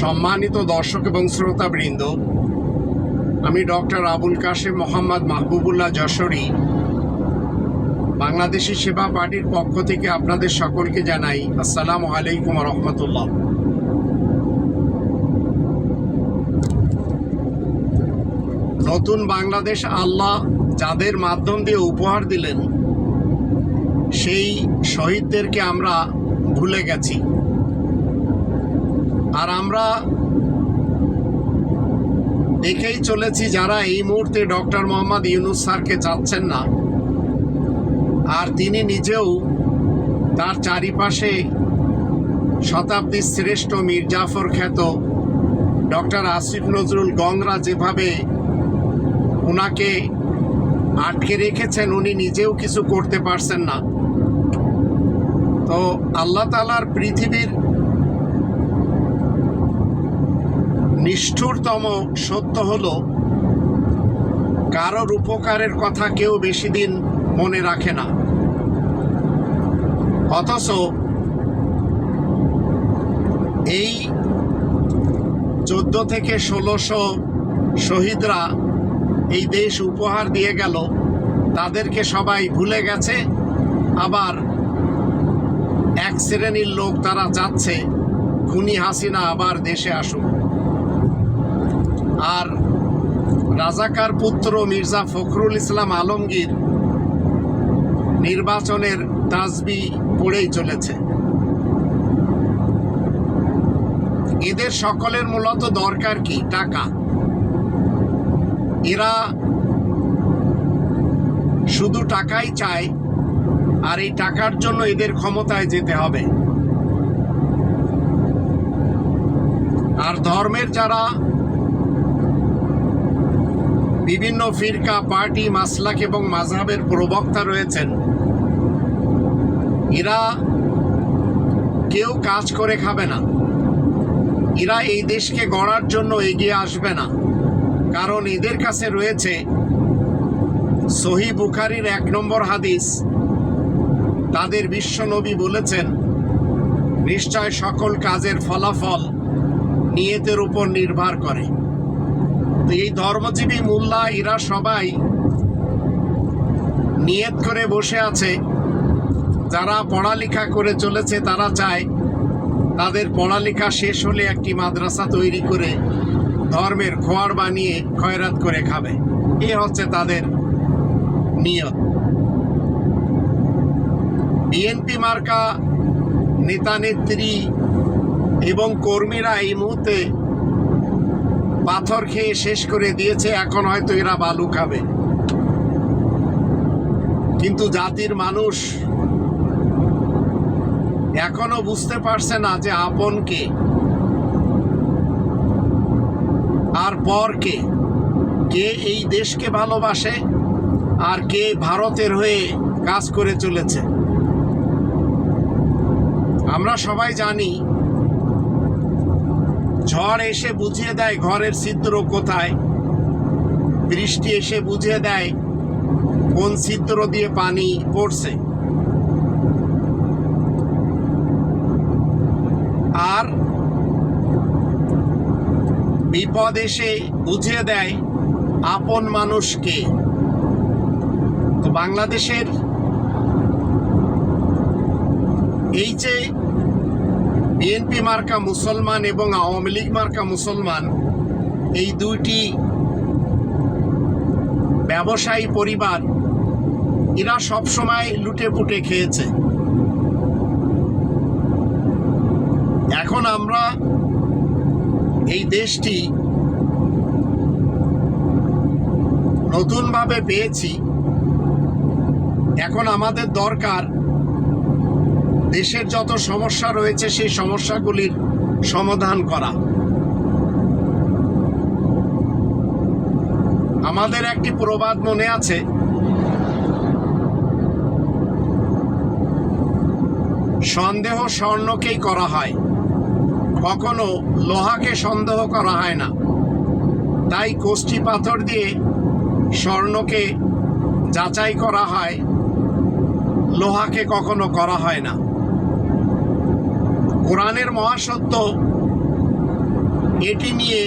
সম্মানিত দর্শক এবং শ্রোতাবৃন্দ, আমি ডক্টর আবুল কাশেম মোহাম্মদ মাহবুবুল্লাহ যশোরী, বাংলাদেশি সেবা পার্টির পক্ষ থেকে আপনাদের সকলকে জানাই আসসালামু আলাইকুম রহমতুল্লাহ। নতুন বাংলাদেশ আল্লাহ যাদের মাধ্যম দিয়ে উপহার দিলেন, সেই শহীদদেরকে আমরা ভুলে গেছি। আর আমরা দেখেই চলেছি যারা এই মুহূর্তে ডক্টর মোহাম্মদ ইউনুস স্যারকে চাচ্ছেন না। আর তিনি নিজেও তার চারিপাশে শতাব্দীর শ্রেষ্ঠ মীর জাফর খ্যাত ডক্টর আসিফ নজরুল গংরা যেভাবে ওনাকে আটকে রেখেছেন, উনি নিজেও কিছু করতে পারছেন না। তো আল্লাহ তালার পৃথিবীর নিষ্ঠুরতম সত্য হলো, কারোর উপকারের কথা কেউ বেশি দিন মনে রাখে না। অথচ এই চোদ্দ থেকে ষোলোশো শহীদরা এই দেশ উপহার দিয়ে গেল, তাদেরকে সবাই ভুলে গেছে, আবার এক শ্রেণির লোক তারা যাচ্ছে, খুনি হাসিনা আবার দেশে আসুক। আর রাজাকার পুত্র মির্জা ফখরুল ইসলাম আলমগীর নির্বাচনের তাজবি পড়েই চলেছে। এদের সকলের মূলত দরকার কি? টাকা। এরা শুধু টাকাই চায়, আর এই টাকার জন্য এদের ক্ষমতায় যেতে হবে। আর ধর্মের যারা বিভিন্ন ফিরকা, পার্টি, মাসলাক এবং মাঝহাবের প্রবক্তা রয়েছেন। এরা কেউ কাজ করে খাবে না। এরা এই দেশকে গড়ার জন্য এগিয়ে আসবে না। কারণ এদের কাছে রয়েছে সহি বুখারির এক নম্বর হাদিস। তাদের বিশ্বনবী বলেছেন, নিশ্চয় সকল কাজের ফলাফল নিয়তের উপর নির্ভর করে। তো এই ধর্মজীবী মোল্লা, এরা সবাই নিয়ত করে বসে আছে। যারা পড়ালেখা করে চলেছে, তারা চায় তাদের পড়ালেখা শেষ হলে একটি মাদ্রাসা তৈরি করে ধর্মের খোয়ার বানিয়ে খয়রাত করে খাবে। এ হচ্ছে তাদের নিয়ত। বিএনপি মার্কা নেতা নেত্রী এবং কর্মীরা এই মুহূর্তে পাথর খেয়ে শেষ করে দিয়েছে, এখন হয়তো এরা বালু খাবে। কিন্তু জাতির মানুষ এখনও বুঝতে পারছে না যে আপন কে আর পর কে। কে এই দেশকে ভালোবাসে আর কে ভারতের হয়ে কাজ করে চলেছে। আমরা সবাই জানি ঝড় এসে বুঝিয়ে দেয় ঘরের ছিদ্র কোথায়। বৃষ্টি এসে বুঝিয়ে দেয় কোন ছিদ্র দিয়ে পানি পড়ছে। আর বিপদ এসে বুঝিয়ে দেয় আপন মানুষকে। তো বাংলাদেশের এই যে বিএনপি মার্কা মুসলমান এবং আওয়ামী লীগ মার্কা মুসলমান, এই দুইটি ব্যবসায়ী পরিবার, এরা সবসময় লুটে পুটে খেয়েছে। এখন আমরা এই দেশটি নতুনভাবে পেয়েছি। এখন আমাদের দরকার দেশের যত সমস্যা রয়েছে, সেই সমস্যাগুলির সমাধান করা। আমাদের একটি প্রবাদ মনে আছে। সন্দেহ স্বর্ণকেই করা হয়। কখনো লোহাকে সন্দেহ করা হয় না। তাই কোষ্ঠী পাথর দিয়ে স্বর্ণকে যাচাই করা হয়। লোহাকে কখনো করা হয় না। কোরআনের মহাসত্য, এটি নিয়ে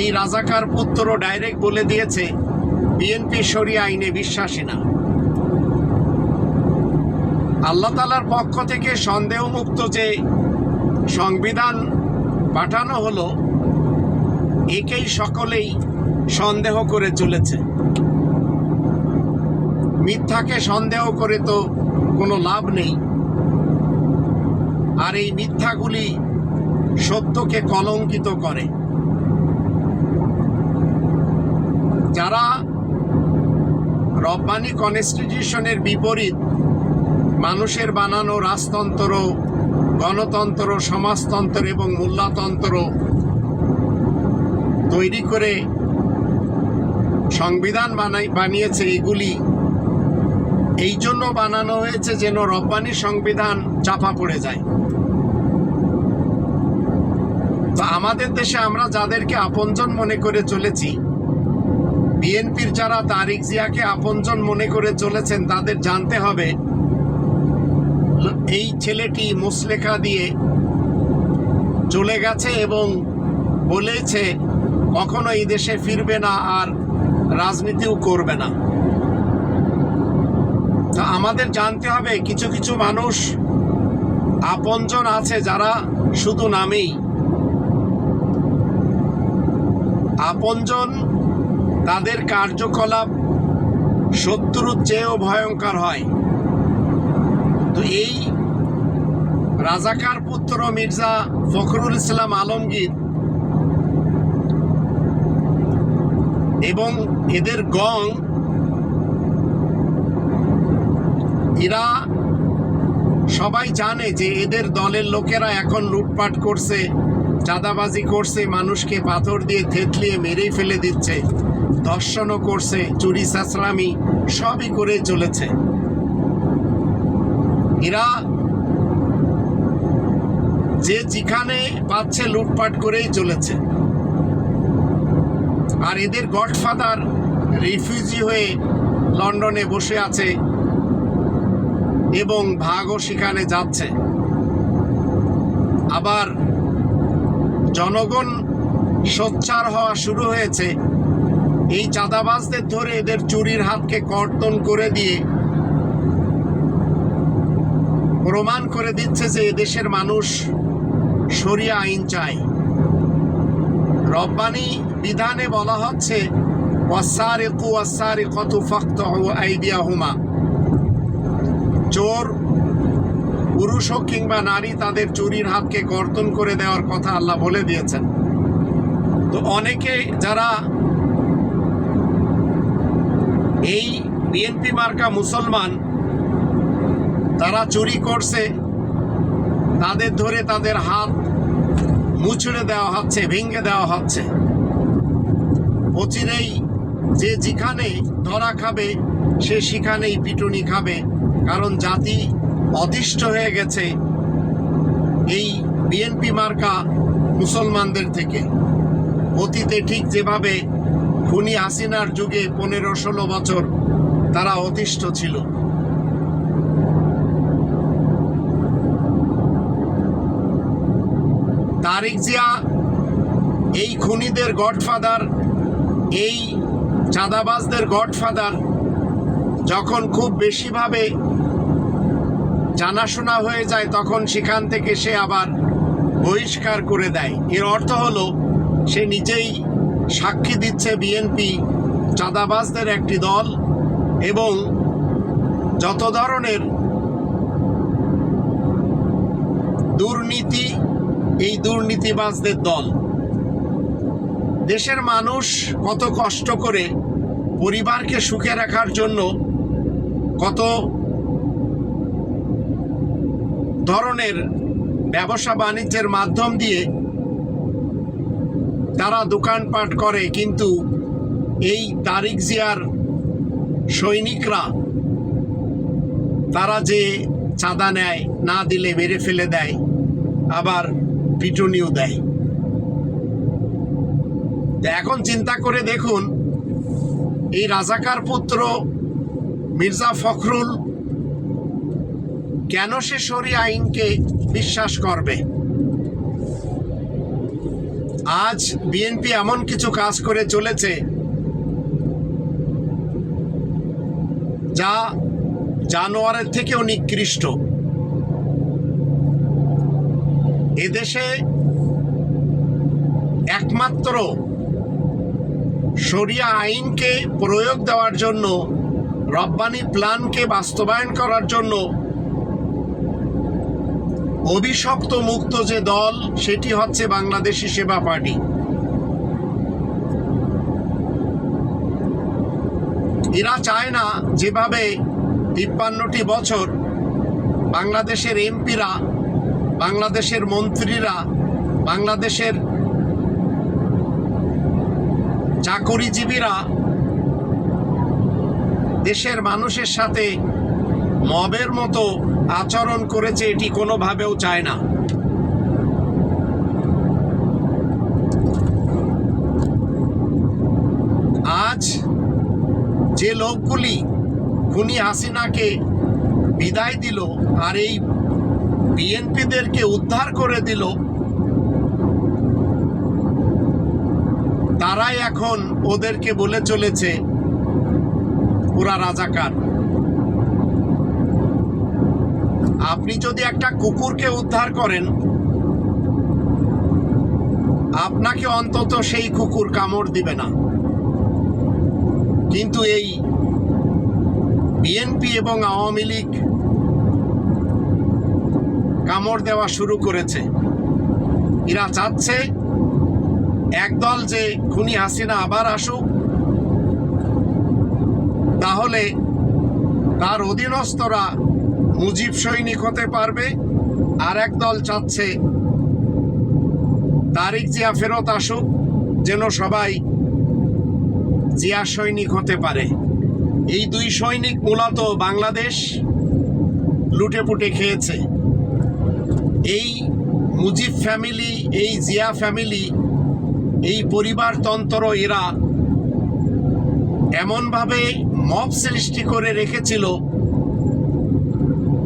এই রাজাকার পুত্র ডাইরেক্ট বলে দিয়েছে বিএনপি সরিয়া আইনে বিশ্বাসী না। আল্লাহ তালার পক্ষ থেকে সন্দেহমুক্ত যে সংবিধান পাঠানো হলো, একেই সকলেই সন্দেহ করে চলেছে। মিথ্যাকে সন্দেহ করে তো কোনো লাভ নেই। আর এই মিথ্যাগুলি সত্যকে কলঙ্কিত করে। যারা রব্বানি কনস্টিটিউশনের বিপরীত মানুষের বানানো রাজতন্ত্র, গণতন্ত্র, সমাজতন্ত্র এবং মূল্যতন্ত্র তৈরি করে সংবিধান বানাই, বানিয়েছে এগুলি, এই জন্য বানানো হয়েছে যেন রব্বানি সংবিধান চাপা পড়ে যায় তো আমাদের দেশে আমরা যাদেরকে আপনজন মনে করে চলেছি, বিএনপির যারা তারিক জিয়াকে আপনজন মনে করে চলেছেন, তাদের জানতে হবে, এই ছেলেটি মুসলেখা দিয়ে চলে গেছে এবং বলেছে কখনো এই দেশে ফিরবে না আর রাজনীতিও করবে না। তা আমাদের জানতে হবে, কিছু কিছু মানুষ আপনজন আছে যারা শুধু নামেই। আপনজন তাদের কার্যকলাপ শত্রুর চেয়েও ভয়ঙ্কর হয়। তো এই রাজাকার পুত্র মির্জা ফখরুল ইসলাম আলমগীর এবং এদের গং, এরা সবাই জানে যে এদের দলের লোকেরা এখন লুটপাট করছে। চাঁদাবাজি করছে, মানুষকে পাথর দিয়ে থেতলিয়ে মেরেই ফেলে দিচ্ছে, ধর্ষণও করছে, চুরি সাসলামি সবই করে চলেছে। এরা যে যেখানে পাচ্ছে লুটপাট করেই চলেছে। আর এদের গডফাদার রিফিউজি হয়ে লন্ডনে বসে আছে এবং ভাগও সেখানে যাচ্ছে। আবার জনগণ সোচ্চার হওয়া শুরু হয়েছে। এই চাঁদাবাজদের ধরে এদের চুরির হাতকে কর্তন করে দিয়ে প্রমাণ করে দিচ্ছে যে এদেশের মানুষ সরিয়া আইন চায়। রব্বানি বিধানে বলা হচ্ছে, ওয়াসারিকু ওয়াসারিকাতু ফাকতাউ আইদিয়াহুমা। চোর পুরুষ হোক কিংবা নারী, তাদের চুরির হাতকে গর্তন করে দেওয়ার কথা আল্লাহ বলে দিয়েছেন। তো অনেকে যারা এই বিএনপি মার্কা মুসলমান, তারা চুরি করছে, তাদের ধরে তাদের হাত মুচড়ে দেওয়া হচ্ছে, ভেঙে দেওয়া হচ্ছে। অচিরেই যে যেখানে ধরা খাবে, সে সেখানেই পিটুনি খাবে, কারণ জাতি অতিষ্ঠ হয়ে গেছে এই বিএনপি মার্কা মুসলমানদের থেকে। অতীতে ঠিক যেভাবে খুনি হাসিনার যুগে পনেরো ষোলো বছর তারা অতিষ্ঠ ছিল। তারিক জিয়া, এই খুনিদের গডফাদার, এই চাঁদাবাজদের গডফাদার, যখন খুব বেশিভাবে জানাশোনা হয়ে যায়, তখন সেখান থেকে সে আবার বহিষ্কার করে দেয়। এর অর্থ হলো, সে নিজেই সাক্ষী দিচ্ছে বিএনপি চাঁদাবাজদের একটি দল এবং যত ধরনের দুর্নীতি, এই দুর্নীতিবাজদের দল। দেশের মানুষ কত কষ্ট করে পরিবারকে সুখে রাখার জন্য কত ধরনের ব্যবসা বাণিজ্যের মাধ্যম দিয়ে তারা দোকানপাট করে, কিন্তু এই তারিক জিয়ার সৈনিকরা তারা যে চাঁদা নেয়, না দিলে মেরে ফেলে দেয়, আবার পিটুনিও দেয়। এখন চিন্তা করে দেখুন, এই রাজাকার পুত্র মির্জা ফখরুল কেন সে সরি আইনকে বিশ্বাস করবে? আজ বিএনপি এমন কিছু কাজ করে চলেছে যা জানোয়ারের থেকেও নিকৃষ্ট। এদেশে একমাত্র শরিয়া আইনকে প্রয়োগ দেওয়ার জন্য, রব্বানি প্ল্যানকে বাস্তবায়ন করার জন্য অভিশপ্ত মুক্ত যে দল, সেটি হচ্ছে বাংলাদেশি সেবা পার্টি। এরা চায় না যেভাবে তিপ্পান্নটি বছর বাংলাদেশের এমপিরা, বাংলাদেশের মন্ত্রীরা, বাংলাদেশের চাকরিজীবীরা দেশের মানুষের সাথে মবের মতো আচরণ করেছে এটি কোনোভাবেও চায় না। আজ যে লোকগুলি খুনি হাসিনাকে বিদায় দিল আর এই বিএনপিদেরকে উদ্ধার করে দিল, তারাই এখন ওদেরকে বলে চলেছে, ওরা রাজাকার। আপনি যদি একটা কুকুরকে উদ্ধার করেন, আপনাকে অন্তত সেই কুকুর কামড় দিবে না। কিন্তু এই বিএনপি এবং আওয়ামী লীগ কামড় দেওয়া শুরু করেছে। এরা চাচ্ছে একদল যে খুনি হাসিনা আবার আসুক, তাহলে তার অধীনস্থরা মুজিব সৈনিক হতে পারবে, আর এক দল চাচ্ছে তারিক জিয়া ফেরত আসুক, যেন সবাই জিয়া সৈনিক হতে পারে। এই দুই সৈনিক মূলত বাংলাদেশ লুটে পুটে খেয়েছে। এই মুজিব ফ্যামিলি, এই জিয়া ফ্যামিলি, এই পরিবারতন্ত্র এরা এমনভাবে মব সৃষ্টি করে রেখেছিল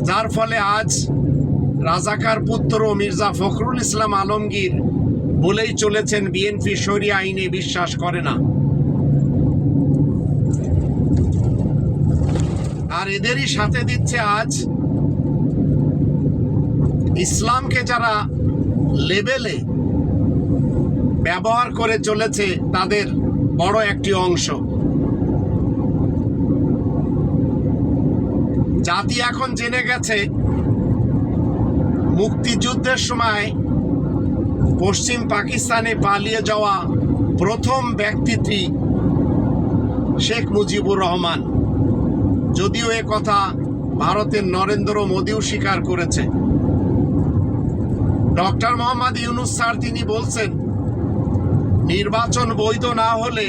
যার ফলে আজ রাজাকার পুত্র মির্জা ফখরুল ইসলাম আলমগীর বলেই চলেছেন, বিএনপি শরিয়া আইনে বিশ্বাস করে না। আর এদেরই সাথে দিচ্ছে আজ ইসলামকে যারা লেবেলে ব্যবহার করে চলেছে, তাদের বড় একটি অংশ। জাতি এখন জেনে গেছে, মুক্তিযুদ্ধের সময় পশ্চিম পাকিস্তানে পালিয়ে যাওয়া প্রথম ব্যক্তিটি শেখ মুজিবুর রহমান। যদিও এ কথা ভারতের নরেন্দ্র মোদীও স্বীকার করেছে। ডক্টর মোহাম্মদ ইউনুস স্যার তিনি বলছেন, নির্বাচন বৈধ না হলে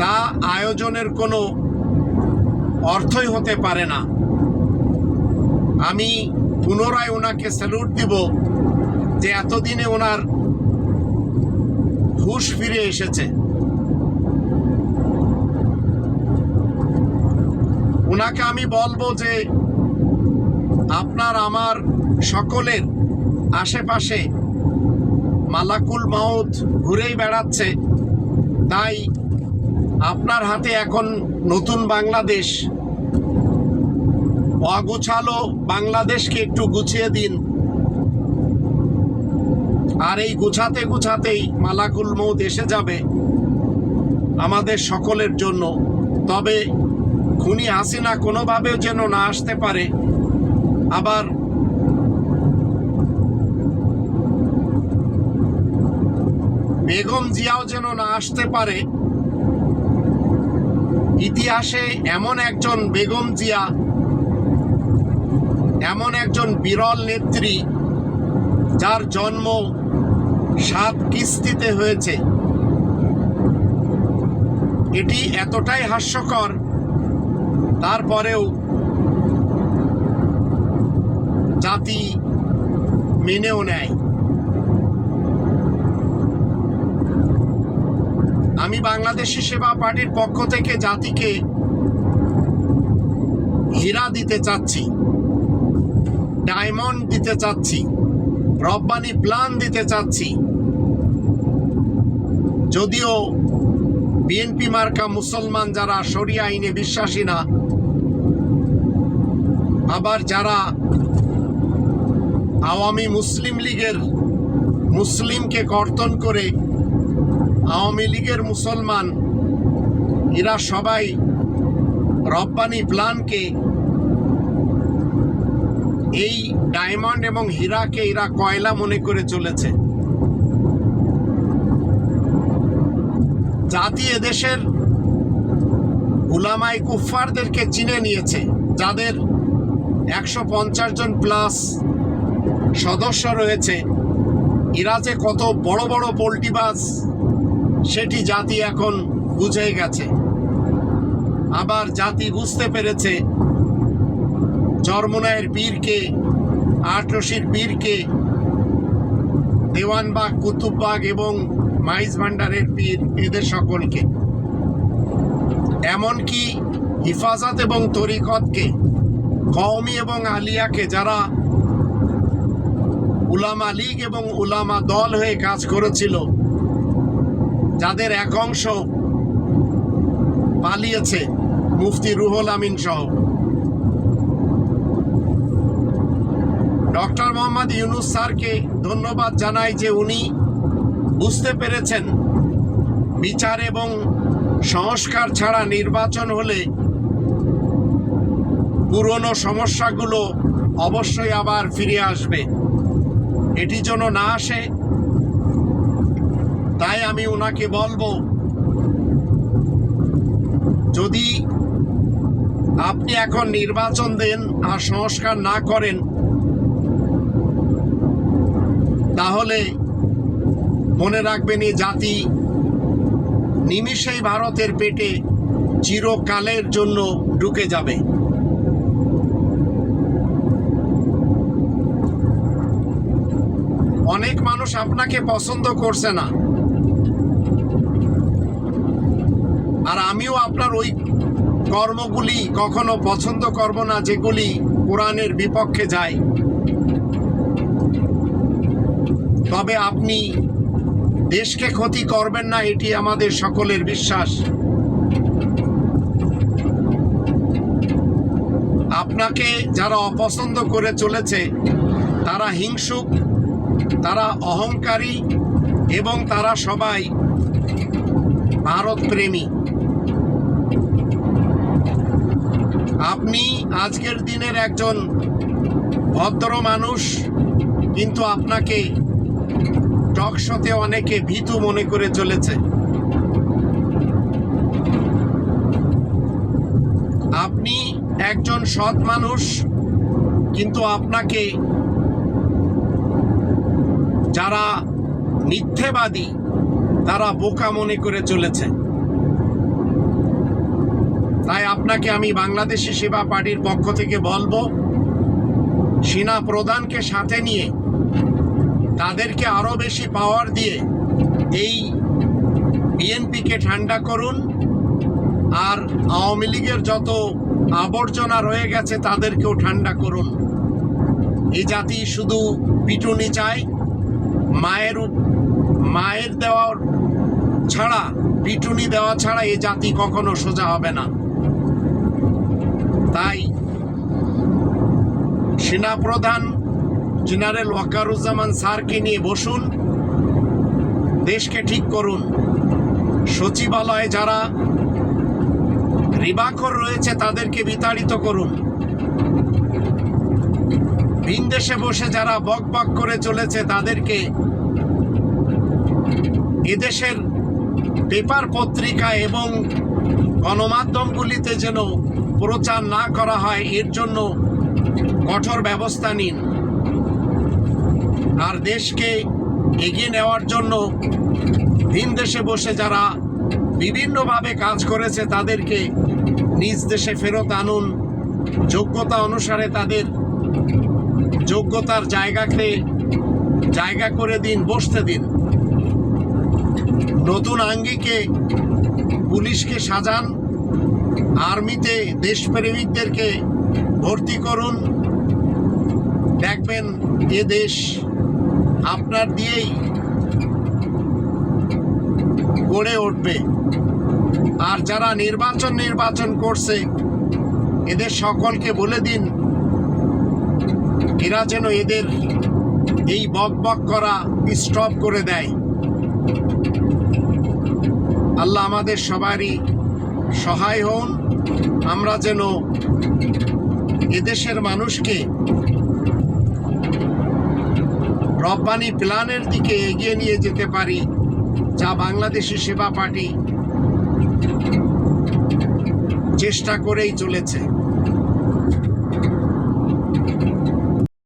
তা আয়োজনের কোনো অর্থই হতে পারে না। আমি পুনরায় ওনাকে স্যালুট দিব যে এতদিনে ওনার হুশ ফিরে এসেছে। ওনাকে আমি বলব যে আপনার আমার সকলের আশেপাশে মালাকুল মাউত ঘুরেই বেড়াচ্ছে। তাই আপনার হাতে এখন নতুন বাংলাদেশ। অগুছালো বাংলাদেশকে একটু গুছিয়ে দিন। আর এই গুছাতে গুছাতেই মালাকুল মৌত এসে যাবে আমাদের সকলের জন্য। তবে খুনি হাসিনা কোনোভাবেও যেন না আসতে পারে, আবার বেগম জিয়াও যেন না আসতে পারে ইতিহাসে এমন একজন বেগম জিয়া, এমন একজন বিরল নেত্রী, যার জন্ম সাত কিস্তিতে হয়েছে। এটি এতটাই হাস্যকর, তারপরেও জাতি মেনেও নেয়। আমি বাংলাদেশি সেবা পার্টির পক্ষ থেকে জাতিকে হীরা দিতে চাচ্ছি, ডায়মন্ড দিতে চাচ্ছি, রব্বানি প্ল্যান দিতে চাচ্ছি। যদিও বিএনপি মার্কা মুসলমান যারা শরিয়া আইনে বিশ্বাসী না, আবার যারা আওয়ামী মুসলিম লীগের মুসলিমকে কর্তন করে আওয়ামী লীগের মুসলমান, এরা সবাই রব্বানি প্ল্যানকে এই ডায়মন্ড এবং হীরাকে এরা কয়লা মনে করে চলেছে। জাতি এদেশের উলামাই কুফফারদেরকে চিনে নিয়েছে, যাদের একশো পঞ্চাশ জন প্লাস সদস্য রয়েছে। এরা যে কত বড় বড় পোল্টিবাজ সেটি জাতি এখন বুঝে গেছে। আবার জাতি বুঝতে পেরেছে চরমনায়ের পীরকে আটরশির পীরকে দেওয়ানবাগ, কুতুববাগ এবং মাইজ ভান্ডারের পীর এদের সকলকে। এমনকি হিফাজত এবং তরিকতকে, কওমি এবং আলিয়াকে যারা উলামা লীগ এবং উলামা দল হয়ে কাজ করেছিল যাদের এক অংশ পালিয়েছে, মুফতি রুহুল আমিন সহ। ডক্টর মোহাম্মদ ইউনুস স্যারকে ধন্যবাদ জানাই যে উনি বুঝতে পেরেছেন, বিচার এবং সংস্কার ছাড়া নির্বাচন হলে পুরনো সমস্যাগুলো অবশ্যই আবার ফিরে আসবে। এটি যেন না আসে তাই আমি ওনাকে বলব, যদি আপনি এখন নির্বাচন দেন আর সংস্কার না করেন, তাহলে মনে রাখবেন এই জাতি নিমিষেই ভারতের পেটে চিরকালের জন্য ঢুকে যাবে। অনেক মানুষ আপনাকে পছন্দ করছে না। আর আমিও আপনার ওই কর্মগুলি কখনো পছন্দ করব না, যেগুলি কোরআনের বিপক্ষে যায়। তবে আপনি দেশকে ক্ষতি করবেন না, এটি আমাদের সকলের বিশ্বাস। আপনাকে যারা অপছন্দ করে চলেছে, তারা হিংসুক, তারা অহংকারী এবং তারা সবাই ভারত প্রেমী আপনি আজকের দিনের একজন ভদ্র মানুষ, কিন্তু আপনাকে টকশতে অনেকে ভীতু মনে করে চলেছে। আপনি একজন সৎ মানুষ, কিন্তু আপনাকে যারা মিথ্যেবাদী, তারা বোকা মনে করে চলেছে। তাই আপনাকে আমি বাংলাদেশি সেবা পার্টির পক্ষ থেকে বলব, সেনা প্রধানকে সাথে নিয়ে তাদেরকে আরও বেশি পাওয়ার দিয়ে এই বিএনপিকে ঠান্ডা করুন। আর আওয়ামী লীগের যত আবর্জনা রয়ে গেছে তাদেরকেও ঠান্ডা করুন। এই জাতি শুধু পিটুনি চায়, মায়ের মায়ের দেওয়ার ছাড়া, পিটুনি দেওয়া ছাড়া এ জাতি কখনো সোজা হবে না। তাই সেনাপ্রধান জেনারেল ওয়াকারুজ্জামান স্যারকে নিয়ে বসুন, দেশকে ঠিক করুন। সচিবালয়ে যারা রিবাখর রয়েছে তাদেরকে বিতাড়িত করুন। ভিন দেশে বসে যারা বক বক করে চলেছে তাদেরকে এদেশের পেপার পত্রিকা এবং গণমাধ্যমগুলিতে যেন প্রচার না করা হয়, এর জন্য কঠোর ব্যবস্থা নিন। আর দেশকে এগিয়ে নেওয়ার জন্য ভিন দেশে বসে যারা বিভিন্নভাবে কাজ করেছে, তাদেরকে নিজ দেশে ফেরত আনুন। যোগ্যতা অনুসারে তাদের যোগ্যতার জায়গাকে জায়গা করে দিন, বসতে দিন। নতুন আঙ্গিকে পুলিশকে সাজান, আর্মিতে দেশপ্রেমিকদেরকে ভর্তি করুন। দেখবেন এ দেশ আপনার দিয়েই গড়ে উঠবে। আর যারা নির্বাচন নির্বাচন করছে, এদের সকলকে বলে দিন, এরা যেন এদের এই বক বক করা স্টপ করে দেয়। আল্লাহ আমাদের সবারই সহায় হন। আমরা যেন এদেশের মানুষকে রব্বানি প্ল্যানের দিকে এগিয়ে নিয়ে যেতে পারি, যা বাংলাদেশি সেবা পার্টি চেষ্টা করেই চলেছে।